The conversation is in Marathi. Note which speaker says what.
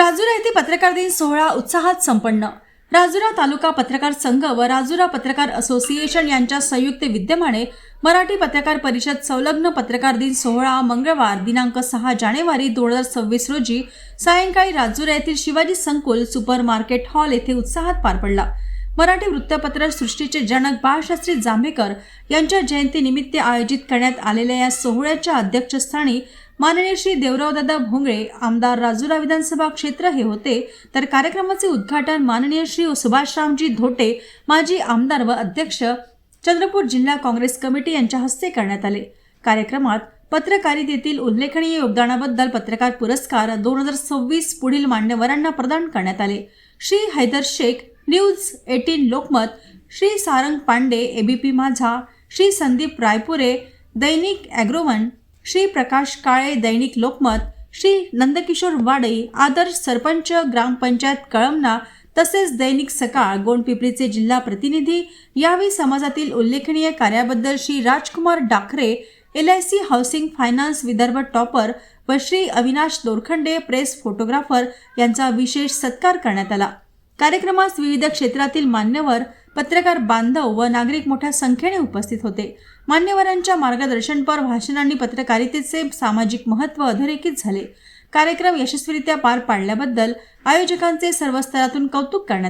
Speaker 1: राजुरा येथे पत्रकार दिन सोहळा उत्साहात संपन्न. राजुरा तालुका पत्रकार संघ व राजुरा पत्रकार असोसिएशन यांच्या संयुक्त विद्यमाने मराठी पत्रकार परिषद संलग्न पत्रकार दिन सोहळा मंगळवार दिनांक सहा जानेवारी दोन हजार सव्वीस रोजी सायंकाळी राजुरा येथील शिवाजी संकुल सुपर मार्केट हॉल येथे उत्साहात पार पडला. मराठी वृत्तपत्र सृष्टीचे जनक बाळशास्त्री जांभेकर यांच्या जयंतीनिमित्त आयोजित करण्यात आलेल्या या सोहळ्याच्या अध्यक्षस्थानी माननीय श्री देवरावदादा भोंगळे आमदार राजुरा विधानसभा क्षेत्र हे होते. तर कार्यक्रमाचे उद्घाटन माननीय श्री सुभाषरामजी धोटे माजी आमदार व अध्यक्ष चंद्रपूर जिल्हा काँग्रेस कमिटी यांच्या हस्ते करण्यात आले. कार्यक्रमात पत्रकारितेतील उल्लेखनीय योगदानाबद्दल पत्रकार पुरस्कार दोन हजार सव्वीस पुढील मान्यवरांना प्रदान करण्यात आले. Shri Haider Shaikh news eighteen Lokmat Shri Sarang Pande ABP Majha Shri Sandeep Raipure दैनिक ॲग्रोवन श्री प्रकाश काळे दैनिक लोकमत श्री नंदकिशोर वाडे आदर्श सरपंच ग्रामपंचायत कळमना तसेच दैनिक सकाळ गोंडपिपरीचे जिल्हा प्रतिनिधी यावेळी समाजातील उल्लेखनीय कार्याबद्दल Shri Rajkumar Dakre L I C housing finance Vidarbha topper व श्री अविनाश दोरखंडे प्रेस फोटोग्राफर यांचा विशेष सत्कार करण्यात आला. कार्यक्रमास विविध क्षेत्रातील मान्यवर पत्रकार बांधव व नागरिक मोठ्या संख्येने उपस्थित होते. मान्यवरांच्या मार्गदर्शनपर भाषणांनी पत्रकारितेचे सामाजिक महत्त्व अधोरेखित झाले. कार्यक्रम यशस्वीरित्या पार पाडल्याबद्दल आयोजकांचे सर्व स्तरातून कौतुक करण्यात आले.